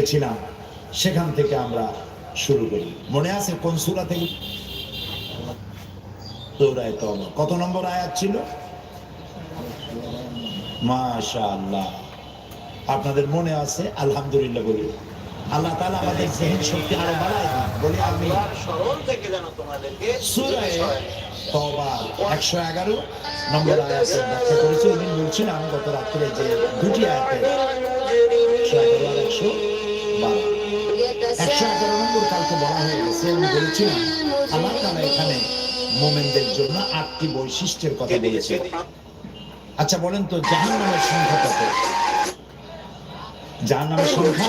ছিলাম সেখান থেকে আমরা শুরু করি। মনে আছে কোন সুরা থেকে। কত নম্বর আয়াত ছিল? মাশা আল্লাহ আপনাদের মনে আছে? আলহামদুলিল্লাহ বলি। আল্লাহ তাআলা আমাদের জেহেন শক্তি আরও বাড়ায় বলি আমি স্মরণ থেকে যেন তোমাদেরকে সূরায়ে তওবা 111 নম্বর আয়াতে ব্যাখ্যা করেছি। ওই দিন বলছিলাম গত রাত্রে যে দুটি আয়াতে 111 আর 112 একশো এগারো নম্বর কালকে বলা হয়ে গেছে আমি বলেছিলাম আল্লাহ তাআলা এখানে মোমেনদের জন্য আটটি বৈশিষ্ট্যের কথা বলেছে। আচ্ছা বলেন তো জাহান নামের সংখ্যা কত? জাহান নামের সংখ্যা?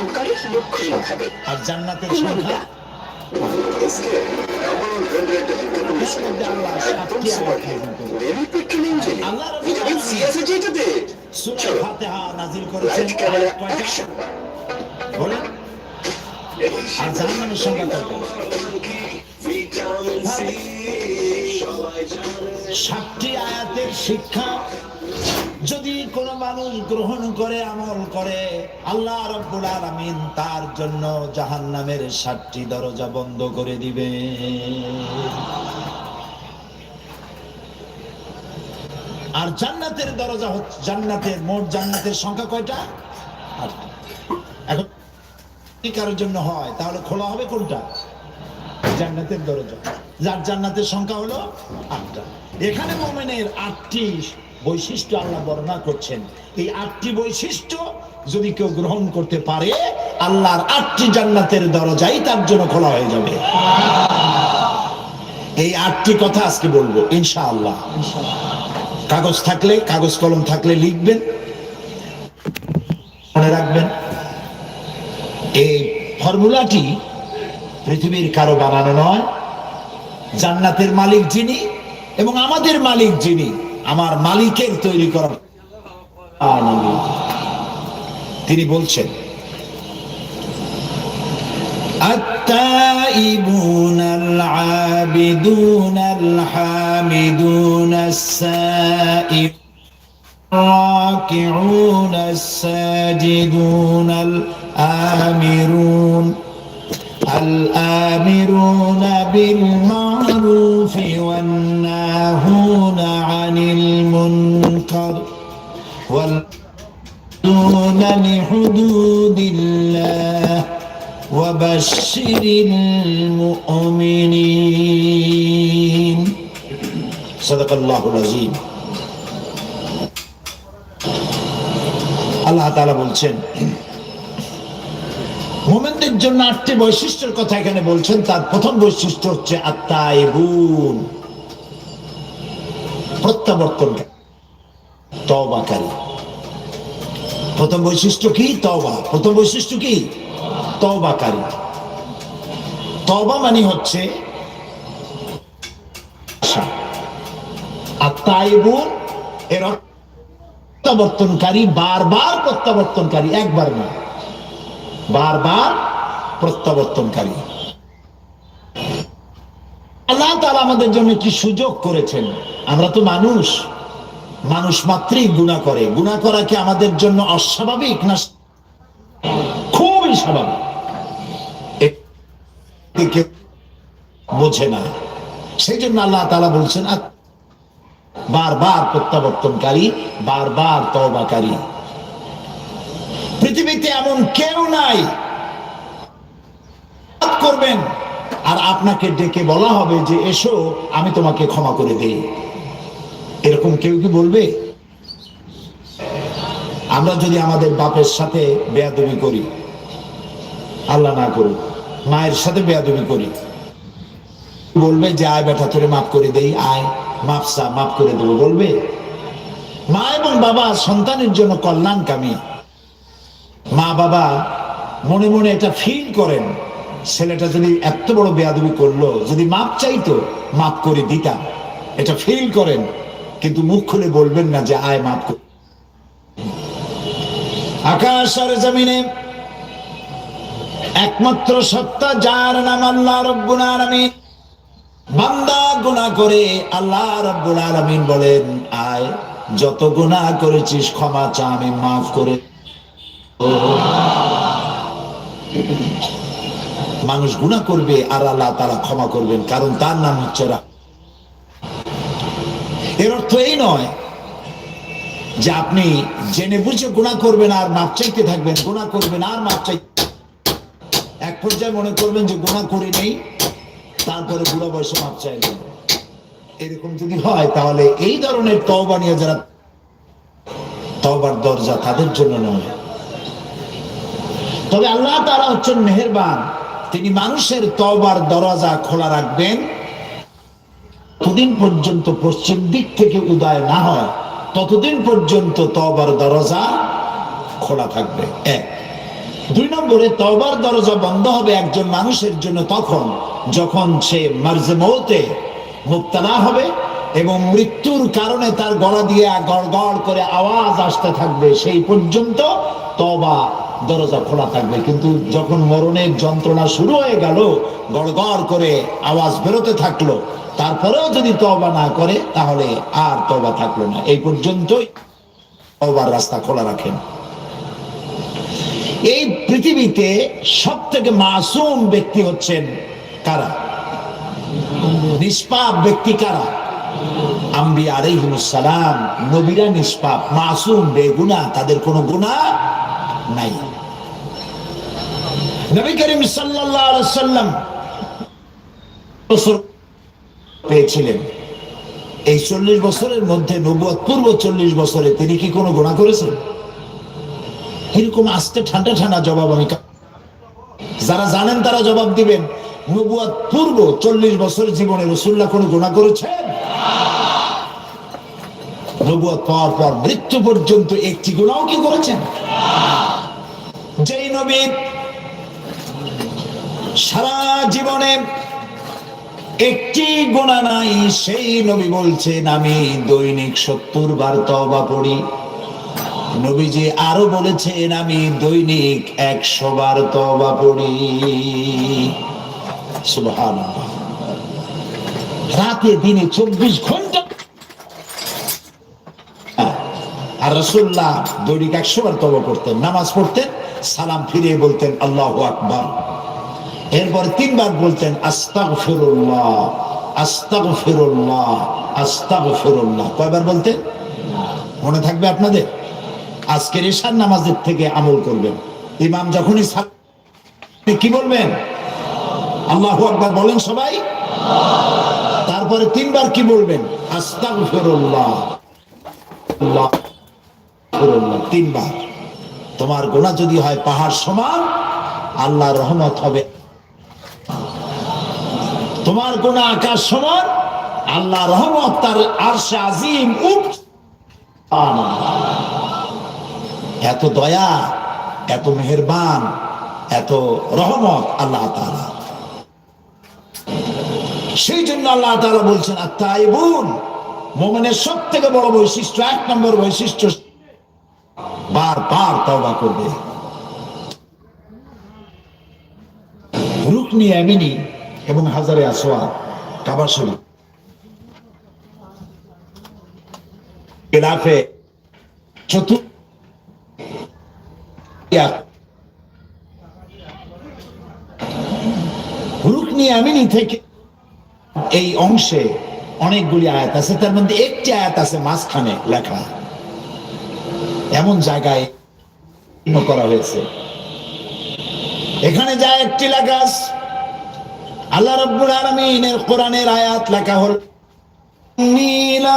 আর জান্নাতের সংখ্যা? আল্লাহ করেছেন। বলেন। সাতটি আয়াতের শিক্ষা যদি কোন মানুষ গ্রহণ করে, আমল করে, আল্লাহ রব্বুল আলামিন তার জন্য জাহান্নামের সাতটি দরজা বন্ধ করে দিবে। আর জান্নাতের দরজা হচ্ছে জান্নাতের মোট জান্নাতের সংখ্যা কয়টা? এখন যদি কারোর জন্য হয়, তাহলে খোলা হবে কোনটা? জান্নাতের দরজা। যার জান্নাতের সংখ্যা হলো আটটা। এখানে মোমেনের আটটি বৈশিষ্ট্য আল্লাহ বর্ণনা করছেন। এই আটটি বৈশিষ্ট্য যদি কেউ গ্রহণ করতে পারে, আল্লাহর আটটি জান্নাতের দরজাই তার জন্য খোলা হয়ে যাবে। এই আটটি কথা আজকে বলব, ইনশাআল্লাহ। কাগজ থাকলে, কাগজ কলম থাকলে লিখবেন, মনে রাখবেন। এই ফর্মুলাটি পৃথিবীর কারো বানানো নয় জান্নাতের মালিক যিনি এবং আমাদের মালিক যিনি আমার মালিকের তৈরি করা তিনি বলছেন التائبون العابدون الحامدون السائبون الراكعون الساجدون الآمرون. الآمرون بالمعروف والناهون عن المنكر والدون لحدود الله وبشر المؤمنين. صدق الله العظيم. আল্লাহ তাআলা বলছেন, মোমেনদের জন্য আটটি বৈশিষ্ট্যের কথা এখানে বলছেন। তার প্রথম বৈশিষ্ট্য হচ্ছে আত্মা আত্মায়বুন প্রত্যাবর্তন তওবাকারী। প্রথম বৈশিষ্ট্য কি? তওবা। প্রথম বৈশিষ্ট্য কি? তওবাকারী। তওবা মানে হচ্ছে আত্মা আত্মায়বুন এর অর্থ প্রত্যাবর্তনকারী, বারবার প্রত্যাবর্তনকারী, একবার না। বারবার প্রত্যাবর্তনকারী। আল্লাহ তাআলা আমাদের জন্য কি সুযোগ করেছেন? আমরা তো মানুষ। মানুষ মাত্রই গুণা করে। গুণা করা কি আমাদের জন্য অস্বাভাবিক না খুবই স্বাভাবিক? বোঝে না। সেই জন্য আল্লাহ তাআলা বলছেন "আত- বারবার প্রত্যাবর্তনকারী, বারবার তওবাকারী। পৃথিবীতে এমন কেউ নাই। করবেন। আর আপনাকে ডেকে বলা হবে যে, এসো, আমি তোমাকে ক্ষমা করে দেই। এরকম কেউ কি বলবে? আমরা যদি আমাদের বাপের সাথে বেয়াদবি করি, আল্লাহ না করুক, মায়ের সাথে বেয়াদবি করি, বলবে যে, আয় বেটা, তোরে মাফ করে দেই, আয়। মাফ চা মাফ করে দেবো, বলবে? মা এবং বাবা সন্তানের জন্য কল্যাণকামী। মা, বাবা, মনে মনে এটা ফিল করেন। ছেলেটা যদি এত বড় বেয়াদবি করল, যদি মাপ চাইতো, মাপ করে দিতাম। এটা ফিল করেন। কিন্তু মুখ খুলে বলবেন না যে, আয়, মাপ কর। আকাশ আর জমিনে একমাত্র সত্তা, যার নাম আল্লাহ রব্বুল আলামিন। বান্দা গুনাহ করে আল্লাহ রব্বুল আলামিন বলেন, আয়, যত গুনাহ করেছিস ক্ষমা চা, আমি মাফ করে মানুষ গুণা করবে আর আল্লাহ তারা ক্ষমা করবেন, কারণ তার নাম হচ্ছে এর অর্থ এই নয় যে আপনি জেনে বুঝে গুণা করবেন আর মাপ চাইতে থাকবেন গুণা করবেন আর মাপ চাই এক পর্যায়ে মনে করবেন যে গুণা করে নেই। তারপরে বুড়া বয়সে মাপ চাইলেন এরকম যদি হয়, তাহলে এই ধরনের তওবা নিয়ে যারা তওবার দরজা, তাদের জন্য নয়। তবে আল্লাহ তারা হচ্ছেন মেহেরবান। তিনি মানুষের তওবার দরজা খোলা রাখবেন। ততদিন পর্যন্ত পশ্চিম দিক থেকে উদয় না হয়, ততদিন পর্যন্ত তবার দরজা খোলা থাকবে। এক। দুই নম্বরে তওবার দরজা বন্ধ হবে একজন মানুষের জন্য তখন, যখন সে মার্জে মৌতে মুক্তানা হবে এবং মৃত্যুর কারণে তার গলা দিয়ে গড় গড় করে আওয়াজ আসতে থাকবে। সেই পর্যন্ত তবা দরজা খোলা থাকবে। কিন্তু যখন মরণের যন্ত্রণা শুরু হয়ে গেল গড় গড় করে আওয়াজ বেরোতে থাকল, তারপরেও যদি তবা না করে, তাহলে আর তবা থাকল না। এই পর্যন্তই তবার রাস্তা খোলা রাখেন। এই পৃথিবীতে সব থেকে মাসুম ব্যক্তি হচ্ছেন কারা? নিষ্পাপ ব্যক্তি কারা? আম্বি আলাইহিমুসসালাম নবীরা নিষ্পাপ, মাসুম, বেগুনা, তাদের কোনো গুনাহ নাই। নবী করিম সাল্লাল্লাহু আলাইহি সাল্লাম বছর পেয়েছিলেন। এই চল্লিশ বছরের মধ্যে নবুয়াত পূর্ব চল্লিশ বছরে তিনি কি কোনো গুণা করেছেন? এরকম আস্তে ঠান্ডা ঠান্ডা জবাব আমি যারা জানেন তারা জবাব দিবেন। নবুয়াত পূর্ব চল্লিশ বছর জীবনে রসুল্লাহ কোনো গুণা করেছেন? নবুয়াত পাওয়ার পর মৃত্যু পর্যন্ত একটি গুণাও কি করেছেন? যেই নবী সারা জীবনে একটি গোনা নাই, সেই নবী বলছেন, আমি দৈনিক সত্তর বার তবা পড়ি। নবীজি আরও বলেছেন, আমি দৈনিক একশো বার তবা পড়ি। সুবহানাল্লাহ। রাতে দিনে চব্বিশ ঘণ্টা। আর রসুল্লাহ দৈনিক একশো বার তবা করতেন, নামাজ পড়তেন, সালাম ফিরিয়ে বলতেন, আল্লাহ আকবার। এরপর তিনবার বলতেন আস্তাগ ফিরুল্লাহ আস্তাগ ফিরুল্লাহ আস্তাগ ফিরুল্লাহ কয়বার বলতেন? মনে থাকবে আপনাদের? আজকের ঈশান নামাজের থেকে আমল করবেন। ইমাম যখনই কি বলবেন? আল্লাহ আকবার বলেন সবাই? তারপরে তিনবার কি বলবেন? তিনবার। তোমার গোনা যদি হয় পাহাড় সমান আল্লাহ রহমত হবে। তোমার গোনা আকাশ সমান আল্লাহ রহমত তার আরশে আজিম উঠ। এত দয়া, এত মেহেরবান, এত রহমত আল্লাহ তাআলা। সেই জন্য আল্লাহ তাআলা বলছেন আর তাই বোন মোমেনের সব থেকে বড় বৈশিষ্ট্য, এক নম্বর বৈশিষ্ট্য বারবার তওবা করবে। রুকনি আমিনি এবং হাজারে আসোয়া কাবা শরীফ। খেলাফে চতুর্থ রুকনি আমিনি থেকে এই অংশে অনেকগুলি আয়াত আছে, তার মধ্যে একটি আয়াত আছে মাঝখানে লেখা। এমন জায়গায় করা হয়েছে। এখানে যা একটি লেখা আল্লাহ রব্বুল আলমিনের কোরআনের আয়াত লেখা হল নীল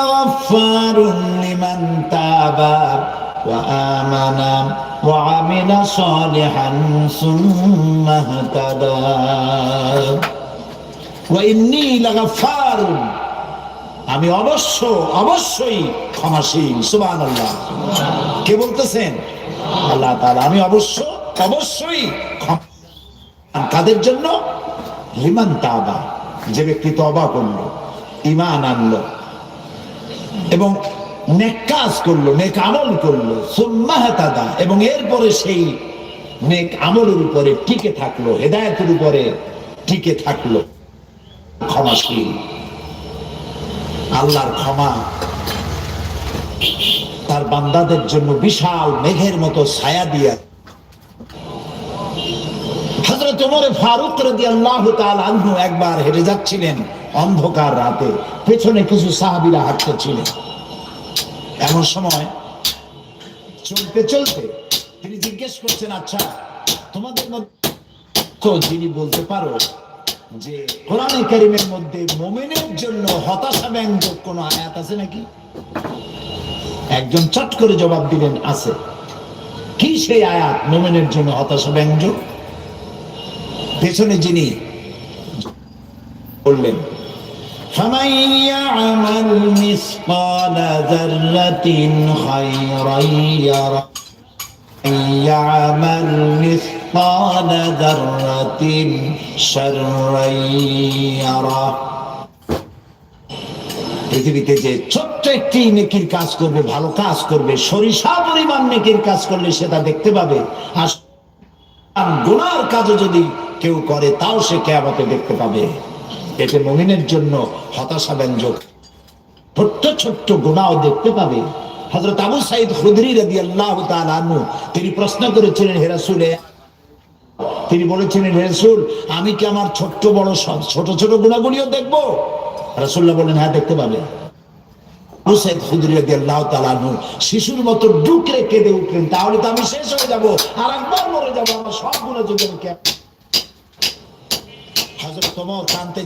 লিমান তাবা। وآمن وعمل صالحا ثم اهتدى وإني لغفار আমি অবশ্য অবশ্যই ক্ষমাশীল সুবান আল্লাহ কে বলতেছেন আল্লাহ তাআলা আমি অবশ্য অবশ্যই ক্ষমা কাদের জন্য লিমান তাবা যে ব্যক্তি তবা করলো ইমান আনলো এবং নেক কাজ করল, নেক আমল করল। সুম্মা হাতাদা এবং এরপরে সেই নেক আমলের উপরে টিকে থাকল, হেদায়েতের উপরে টিকে থাকল। ক্ষমাশীল। আল্লাহর ক্ষমা তার বান্দাদের জন্য বিশাল মেঘের মতো ছায়া দিয়া। হজরত ওমরে ফারুক রাদি আল্লাহ আনহু একবার হেঁটে যাচ্ছিলেন অন্ধকার রাতে। পেছনে কিছু সাহাবিরা হাঁটতেছিলেন এমন সময় চলতে চলতে তিনি জিজ্ঞেস করছেন আচ্ছা তোমাদের মধ্যে যিনি বলতে পারো যে কোরআনে কারিমের মধ্যে মোমেনের জন্য হতাশা ব্যঞ্জক কোনো আয়াত আছে নাকি? একজন চট করে জবাব দিলেন, আছে। কি সেই আয়াত মোমেনের জন্য হতাশা ব্যঞ্জক পেছনে যিনি বললেন مثقال ذرة خيرا يره من يعمل مثقال ذرة شرا يره পৃথিবীতে যে ছোট্ট একটি নেকির কাজ করবে ভালো কাজ করবে সরিষা পরিমাণ নেকির কাজ করলে সেটা দেখতে পাবে আর গুনার কাজও যদি কেউ করে তাও সে কেয়ামতে দেখতে পাবে এতে মমিনের জন্য হতাশা ব্যঞ্জক ছোট্ট ছোট্ট গুণাও দেখতে পাবে। হজরত আবু সাইদ খুদরি রাদি আল্লাহ তিনি প্রশ্ন করেছিলেন হেরাসুলে তিনি বলেছিলেন হেরাসুল আমি কি আমার ছোট্ট বড় সব, ছোট ছোট গুণাগুলিও দেখব? রাসুল্লাহ বলেন হ্যাঁ দেখতে পাবে। শিশুর মতো ডুকরে কেঁদে উঠলেন, তাহলে তো আমি শেষ হয়ে যাব আর একবার মরে যাব, আমার সবগুলো যদি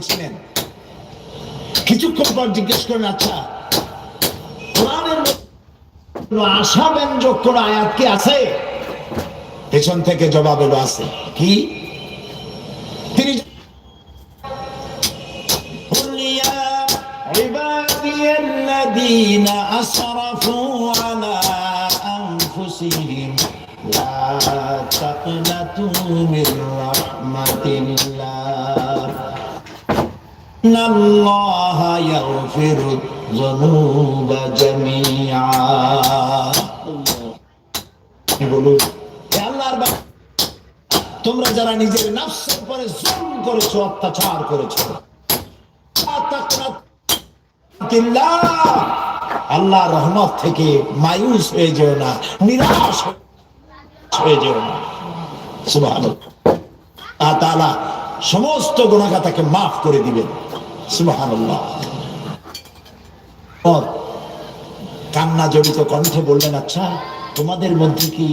ছিলেন। কিছুক্ষণ পর জিজ্ঞেস করেন আচ্ছা কোরআনের মধ্যে কোনো আশা ব্যঞ্জক কোন আয়াত কি আছে পেছন থেকে জবাব এলো আছে কি তিনি قل يا عبادي الذين أسرفوا على أنفسهم لا تقنطوا من رحمة إن الله يغفر الذنوب جميعا বলুন হে আল্লাহর বান্দা, তোমরা যারা নিজের নফসের উপরে জুলুম করেছো অত্যাচার করেছো লা তাকনাতিল্লাহ। আল্লাহ রহমত থেকে মায়ুস হয়ে যেও না নিরাশ হয়ে যেও না সুবহানাল্লাহ আল্লাহ তাআলা সমস্ত গুণাগাতাকে মাফ করে দিবেন সুবহানাল্লাহ। কান্না জড়িত কণ্ঠে বললেন আচ্ছা তোমাদের মধ্যে কি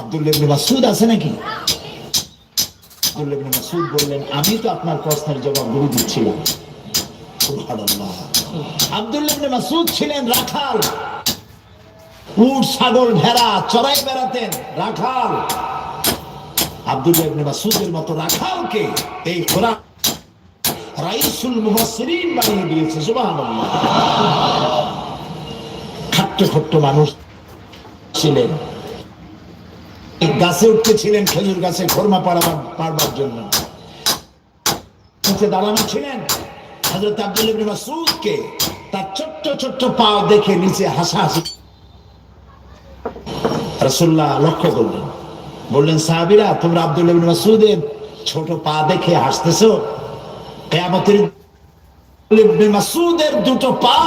আব্দুল্লাহ ইবনে মাসুদ আছে নাকি? আব্দুল্লাহ ইবনে মাসুদ বললেন, আমি তো আপনার প্রশ্নের জবাব গুরু দিচ্ছিলাম সুবহানাল্লাহ। আব্দুল্লাহ ইবনে মাসুদ ছিলেন রাখাল। উট, ছাগল, ভেড়া, চড়াই বেড়াতেন রাখাল। আব্দুল্লাহ ইবনে মাসুদের মতো রাখালকে এই কোরআন রাইসুল মুফাসসিরিন বানিয়ে দিয়েছে, সুবহানাল্লাহ। খাট্ট খট্ট মানুষ ছিলেন। গাছে উঠতে ছিলেন খেজুর গাছে খরমা পাড়াবার পারবার জন্য। দাঁড়ানো ছিলেন হযরত আব্দুল ইবনে মাসউদকে। তার ছোট্ট ছোট্ট পা দেখে নিচে হাসাহাসি। রাসূলুল্লাহ লক্ষ্য করলেন। বললেন, সাহাবীরা, তোমরা আব্দুল ইবনে মাসউদের ছোট পা দেখে হাসতেছো? কিয়ামতের ইবনে মাসউদের দুটো পা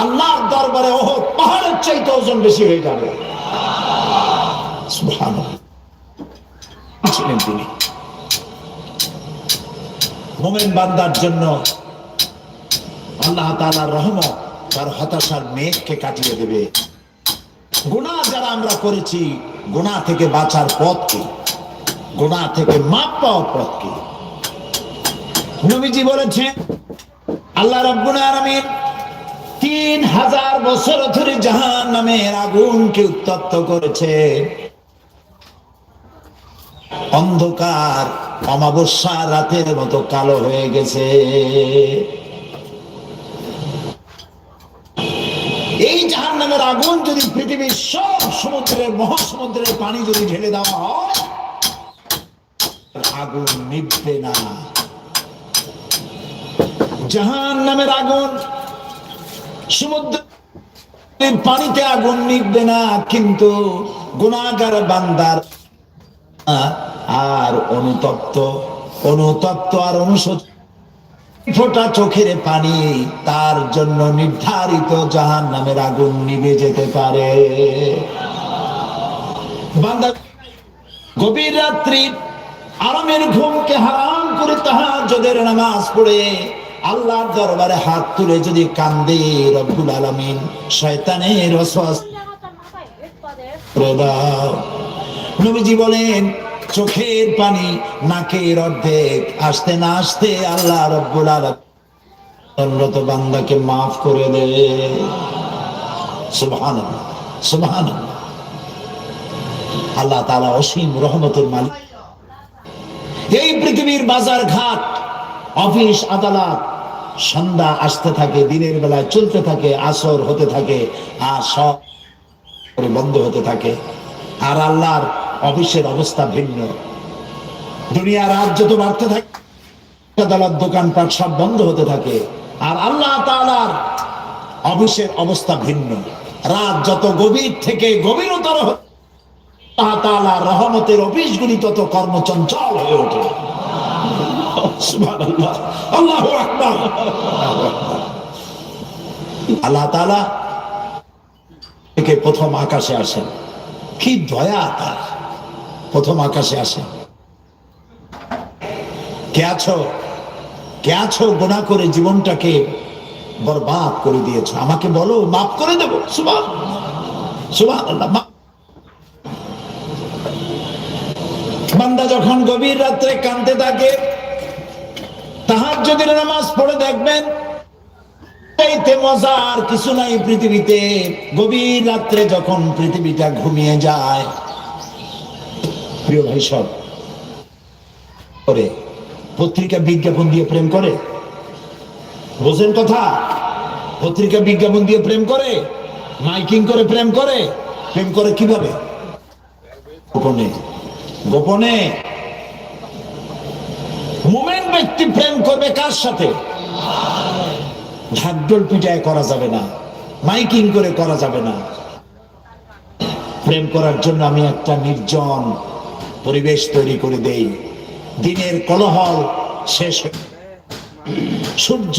আল্লাহর দরবারে ওহ পাহাড়ের চাইতে ওজন বেশি হয়ে যাবে। ছিলেন তিনি। মোমেন বান্দার জন্য আল্লাহ তাআলার রহমত তার হতাশার মেঘকে কাটিয়ে দেবে। গুনাহ যারা আমরা করেছি, গুনাহ থেকে বাঁচার পথ কি? গুনাহ থেকে মাপ পাওয়ার পথ কি? নবীজি বলেছেন, আল্লাহ রাব্বুল আলামিন তিন হাজার বছর ধরে জাহান নামের আগুনকে উত্তপ্ত করেছে। অন্ধকার অমাবস্যা রাতের মতো কালো হয়ে গেছে। এই জাহান নামের আগুন যদি পৃথিবীর সব সমুদ্রের মহাসমুদ্রের পানি যদি ঢেলে দেওয়া হয় আগুন নিভবে না। জাহান নামের আগুন, সমুদ্রের পানিতে আগুন নিভবে না, কিন্তু গুণাগার বান্দার আর অনুতপ্ত অনুতপ্ত আর অনুশোচ ফোটা চোখের পানি তার জন্য নির্ধারিত জাহান নামের আগুন নিভে যেতে পারে। বান্দা, গভীর রাত্রি আরামের ঘুমকে হারাম করে তাহার নামাজ পড়ে আল্লাহর দরবারে হাত তুলে যদি কান্দে, রব্বুল আলামিন, শয়তানের নবীজি বলেন, চোখের পানি নাকের অর্ধেক, আসতে না আসতে আল্লাহ রব্বুল আলামিন বান্দাকে মাফ করে দে। সুবহানাল্লাহ সুবহানাল্লাহ। আল্লাহ তাআলা অসীম রহমতের মালিক। এই পৃথিবীর বাজার ঘাট, অফিস, আদালত, সন্ধ্যা আসতে থাকে, দিনের বেলায় চলতে থাকে, আসর হতে থাকে, আর সব বন্ধ হতে থাকে। আর আল্লাহর অফিসের অবস্থা ভিন্ন। দুনিয়ার রাত যত বাড়তে থাকে, আদালত, দোকানপাট সব বন্ধ হতে থাকে। আর আল্লাহ তাআলার অফিসের অবস্থা ভিন্ন। রাত যত গভীর থেকে গভীরতর হতে আল্লাহ তাআলার রহমতের অফিসগুলি তত কর্মচঞ্চল হয়ে ওঠে। আল্লাহু তাআলা প্রথম আকাশে আসেন। কি দয়া তার। প্রথম আকাশে কে আছো? কে আছো? গোনা করে জীবনটাকে বরবাদ করে দিয়েছ। আমাকে বলো, মাফ করে দেবো। সুবাহ সুবাহ আল্লাহ বান্দা যখন গভীর রাত্রে কানতে থাকে তাহার যদি নামাজ পড়ে দেখবেন কিছু নাই পৃথিবীতে। গভীর রাত্রে যখন পৃথিবীটা ঘুমিয়ে যায়, প্রিয় ভাই সব করে পত্রিকা বিজ্ঞাপন দিয়ে প্রেম করে? বোঝেন কথা? পত্রিকা বিজ্ঞাপন দিয়ে প্রেম করে? মাইকিং করে প্রেম করে? প্রেম করে কীভাবে? গোপনে মোমেন ব্যক্তি প্রেম করবে কার সাথে? ঢাকডোল পিটায় করা যাবে না, মাইকিং করে করা যাবে না। প্রেম করার জন্য আমি একটা নির্জন পরিবেশ তৈরি করে দেই। দিনের কলহল শেষ সূর্য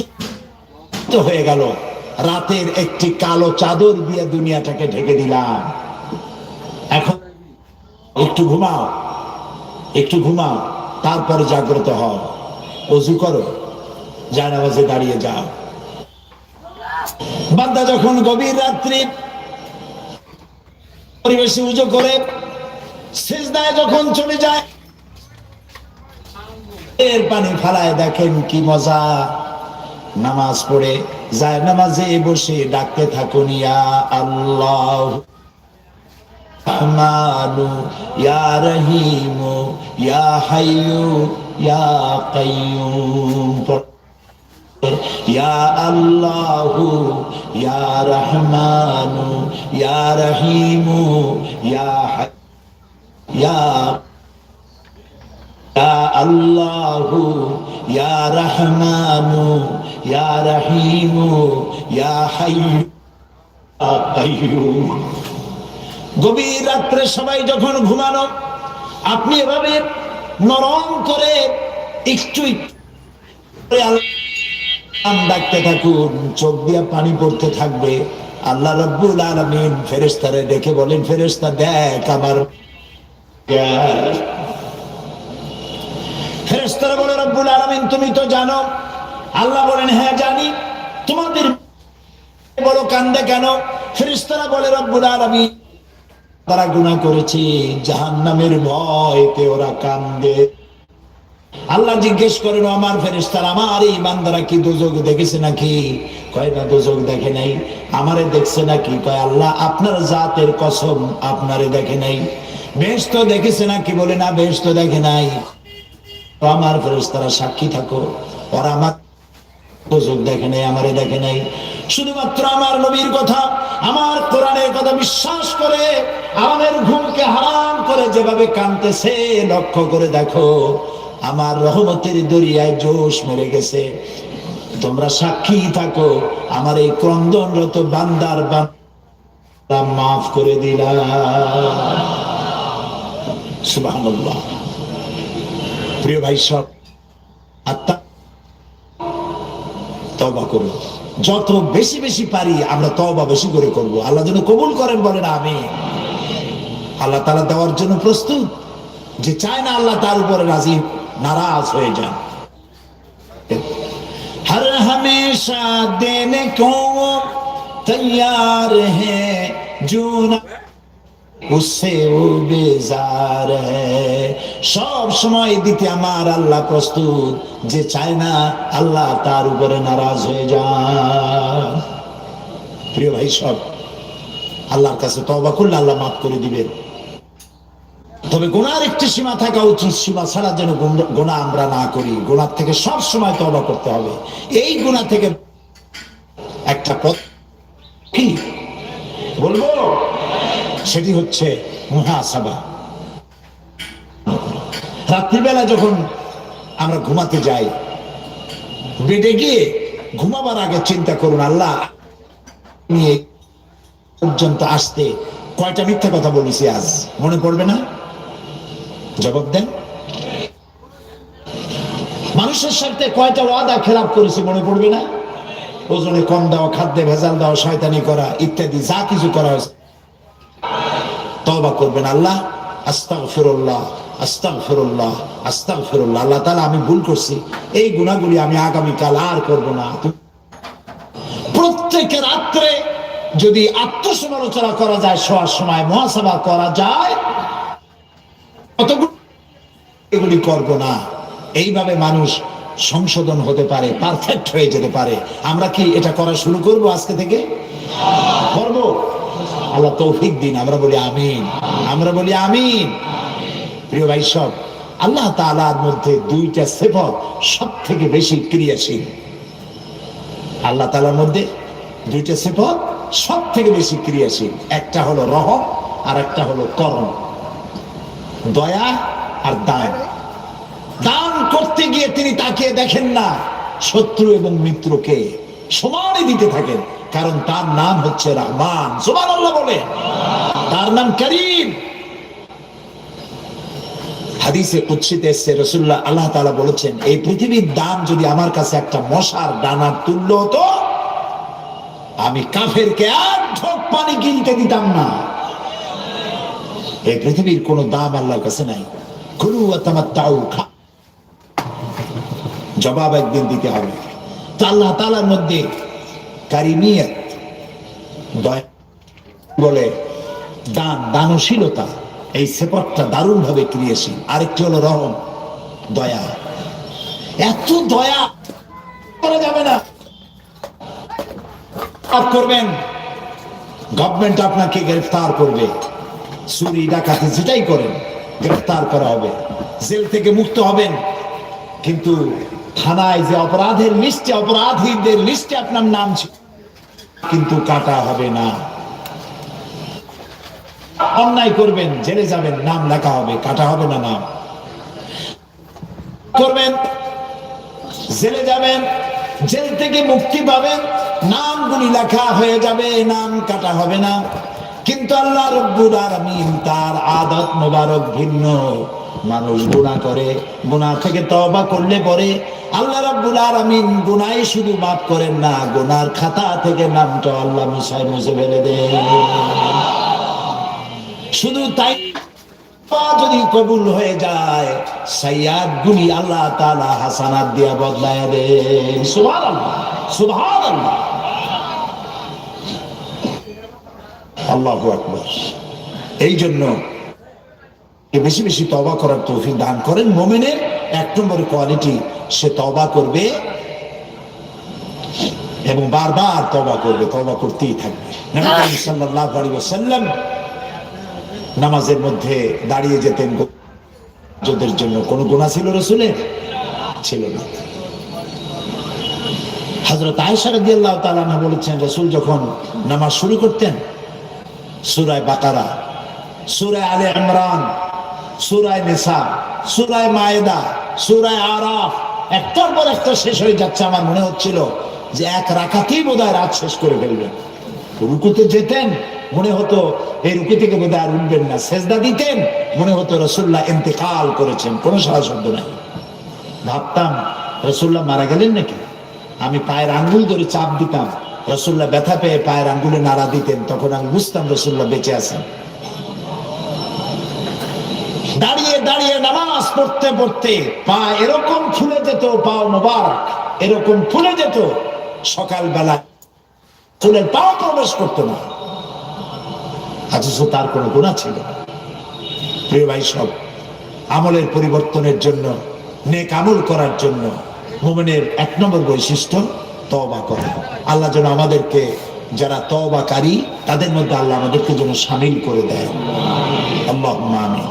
হয়ে গেল। রাতের একটি কালো চাদর দিয়ে দুনিয়াটাকে ঢেকে দিলাম। এখন একটু ঘুমাও। একটু ঘুমাও, তারপরে জাগ্রত হও। অজু করো জানাবাজে দাঁড়িয়ে যাও। বান্দা যখন গভীর রাত্রি পরিবেশে উজো করে, সেজদায় যখন চলে যায়, এর পানি ফালায় দেখেন কি মজা। নামাজ পড়ে, যায় নামাজে বসে, ডাকতে থাকুন, ইয়া আল্লাহ। রহমানু ইয়া রহিমু ইয়া হাইয়ু ইয়া কাইয়ুম ইয়া আল্লাহু ইয়া রহমানু ইয়া রহিমু ইয়া হাই ইয়া ইয়া আল্লাহু ইয়া রহমানু ইয়া রহিমু ইয়া হাইয়ু ইয়া কাইয়ুম গভীর রাত্রে সবাই যখন ঘুমানো, আপনি এভাবে নরম করে একটু ডাকতে থাকুন, চোখ দিয়ে পানি পড়তে থাকবে। আল্লাহ রব্বুল আলমিন ফেরেস্তারে ডেকে বলেন ফেরেস্তা দেখ আমার ফেরেস্তারা বলে, রব্বুল আলমিন, তুমি তো জানো। আল্লাহ বলেন হ্যাঁ জানি। তোমাদের বড় কান্দে কেন? ফেরেস্তারা বলে, রব্বুল আলমিন তারা গুণা করেছে জাহান নামের ভয়তে ওরা কান্দে। আল্লাহ জিজ্ঞেস করেন আমার ফেরেস্তার আমার এই বান্দারা কি দুযোগ দেখেছে নাকি? কয়, না, দুযোগ দেখে নাই। আমারে দেখছে নাকি? কয়, আল্লাহ, আপনার জাতের কসম আপনারে দেখে নাই। বেশ তো দেখেছে নাকি? বলে, না বেশ তো দেখে নাই। তো আমার ফেরেস্তারা সাক্ষী থাকো, ওরা আমার সুযোগ দেখে নাই, আমারে দেখে নাই। শুধুমাত্র আমার নবীর কথা, আমার কোরআনের কথা বিশ্বাস করে, আমাদের ঘুমকে হারাম করে যেভাবে কানতেছে লক্ষ্য করে দেখো, আমার রহমতের দরিয়ায় জোশ মেরে গেছে। তোমরা সাক্ষী থাকো, আমার এই ক্রন্দনরত বান্দার বান্দা মাফ করে দিলাম সুবহানাল্লাহ। প্রিয় ভাই সব, আত্মা তবা করব যত বেশি বেশি পারি, আমরা তবা বেশি করে করব। আল্লাহ যেন কবুল করেন, বলেন আমি আল্লাহ তালা দেওয়ার জন্য প্রস্তুত। যে চায় না আল্লাহ তার উপরে রাজি, নারাজ হয়ে যান। হর হমেশা দেনে কো তৈয়ার হ্যাঁ জুনা হুসে বেজার সব সময় দিতে আমার আল্লাহ প্রস্তুত, যে চায় না আল্লাহ তার উপরে নারাজ হয়ে যায় প্রিয় ভাই, সব আল্লাহর কাছে তবা করলে আল্লাহ মাফ করে দিবেন। তবে গোনার একটি সীমা থাকা উচিত, সীমা ছাড়া যেন গোনা আমরা না করি। গোনার থেকে সব সময় তবা করতে হবে। এই গোনা থেকে একটা পথ কি? বলব? সেটি হচ্ছে মহাসাবা রাত্রিবেলা যখন আমরা ঘুমাতে যাই, বেডে গিয়ে ঘুমাবার আগে চিন্তা করুন, আল্লাহ নিয়ে পর্যন্ত আসতে কয়টা মিথ্যা কথা বলেছি আজ? মনে পড়বে না? জবাব দেন। মানুষের সাথে কয়টা ওয়াদা খেলাপ করেছি মনে পড়বে না? ওজনে কম দেওয়া খাদ্যে ভেজাল দেওয়া শয়তানি করা, ইত্যাদি, যা কিছু করা হয়েছে। তবা করবেন, আল্লাহ আস্তাক ফিরুল্লাহ আস্তাক ফিরুল্লাহ আস্তাক ফিরুল্লাহ আল্লাহ তালা আমি ভুল করছি, এই গুণাগুলি আমি আগামীকাল আর করব না। প্রত্যেকের রাত্রে যদি আত্মসমালোচনা করা যায়, শোয়ার সময় মহাসভা করা যায়, এগুলি করব না। এইভাবে মানুষ সংশোধন হতে পারে পারফেক্ট হয়ে যেতে পারে। আমরা কি এটা করা শুরু করব আজকে থেকে? করব? আল্লাহ তৌফিক দিন, আমরা বলি আমিন। আমরা বলি আমিন। প্রিয় ভাই সব, আল্লাহ তাআলার মধ্যে দুইটা সেফত সব থেকে বেশি ক্রিয়াশীল। আল্লাহ তালার মধ্যে দুইটা সেফত সব থেকে বেশি ক্রিয়াশীল। একটা হলো রহম আর একটা হলো করম। দয়া আর দান। দান করতে গিয়ে তিনি তাকিয়ে দেখেন না শত্রু এবং মিত্রকে। সমানে দিতে থাকেন। কারণ তার নাম হচ্ছে রহমান। সুমান আল্লাহ বলে তার নাম করিম। হাদিসে এসছে রসুল্লাহ আল্লাহ তাআলা বলেছেন, এই পৃথিবীর দাম যদি আমার কাছে একটা মশার দানার তুল্য হতো, আমি এক ঢোক পানি দিতাম না। এই পৃথিবীর কোনো দাম আল্লাহর কাছে নাই। খা। জবাব একদিন দিতে হবে। আল্লাহ তাআলার মধ্যে কারিমিয়ত বলে দান, দানশীলতা, এই সেপটটা দারুণ ভাবে ক্রিয়াশীল আরেকটি হলো রহম, দয়া। এত দয়া করা যাবে না। আপ করবেন। গভর্নমেন্ট আপনাকে গ্রেফতার করবে। চুরি, ডাকাতি, যেটাই করেন, গ্রেফতার করা হবে। জেল থেকে মুক্ত হবেন। কিন্তু থানায় যে অপরাধের লিস্টে, অপরাধীদের লিস্টে আপনার নাম ছিল। কিন্তু কাটা হবে না। অন্যায় করবেন, জেলে যাবেন, নাম লেখা হবে, কাটা হবে না নাম। করবেন, জেলে যাবেন, জেল থেকে মুক্তি পাবেন, নামগুলি লেখা হয়ে যাবে, নাম কাটা হবে না। কিন্তু আল্লাহ রব্বুল আলামিন তার আদত মোবারক ভিন্ন। মানুষ গুনাহ করে, গুনাহ থেকে তওবা করলে পরে আল্লাহ রাব্বুল আলামিন গুনাই শুধু মাফ করেন না, গুনার খাতা থেকে নামটা আল্লাহ মুছায় মুছে ফেলে দেন। শুধু তাই যদি কবুল হয়ে যায়, সাইয়াদ গুলি আল্লাহ তাআলা হাসানাত দিয়া বদলায় দেন। সুবহানাল্লাহ সুবহানাল্লাহ। আল্লাহু আকবার। এই জন্য বেশি বেশি তবা করার তৌফিক দান করেন। মোমেনের এক নম্বর কোয়ালিটি সে তবা করবে এবং বারবার তবা করবে। তবা করতেই থাকবে। নামাজের মধ্যে দাঁড়িয়ে যেতেন। যোদের জন্য কোনো গুণা ছিল রসুলের? ছিল না। হজরত আয়সা রাদিয়াল্লাহু তাআলা আনহা বলেছেন, রসুল যখন নামাজ শুরু করতেন সুরায় বাকারা সুরায় আলে ইমরান সূরায় নিসা, সুরায় মায়েদা, সুরায় আরাফ। একটার পর একটা শেষ হয়ে যাচ্ছে আমার মনে হচ্ছিল যে এক রাখাতেই বোধহয় রাত শেষ করে ফেলবেন রুকুতে যেতেন, মনে হতো এই রুকু থেকে বোধহয় আর উঠবেন না। সেজদা দিতেন, মনে হতো রসুল্লাহ ইন্তেকাল করেছেন, কোনো সারা শব্দ নাই ভাবতাম রসুল্লাহ মারা গেলেন নাকি? আমি পায়ের আঙ্গুল ধরে চাপ দিতাম। রসুল্লাহ ব্যথা পেয়ে পায়ের আঙ্গুলে নাড়া দিতেন, তখন আমি বুঝতাম রসুল্লাহ বেঁচে আছেন। দাঁড়িয়ে দাঁড়িয়ে নামাজ পড়তে পড়তে পা এরকম ফুলে যেত, পা মোবারক, এরকম ফুলে যেত, সকালবেলা ফুলের পাও প্রবেশ করতো না। অথচ তার কোনো গুণা ছিল প্রিয় ভাই, সব আমলের পরিবর্তনের জন্য, নেক আমল করার জন্য মোমেনের এক নম্বর বৈশিষ্ট্য তওবা করা। আল্লাহ যেন আমাদেরকে, যারা তওবাকারী, তাদের মধ্যে আল্লাহ আমাদেরকে যেন সামিল করে দেয়। আল্লাহ আমি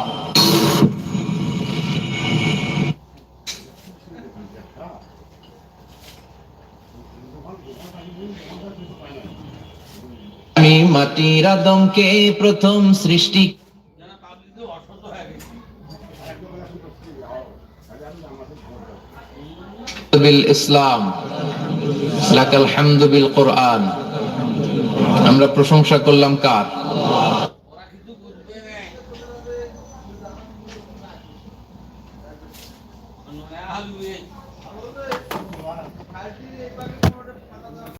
মাটির আদমকে প্রথম সৃষ্টি ইসলাম। আমরা প্রশংসা করলাম কার?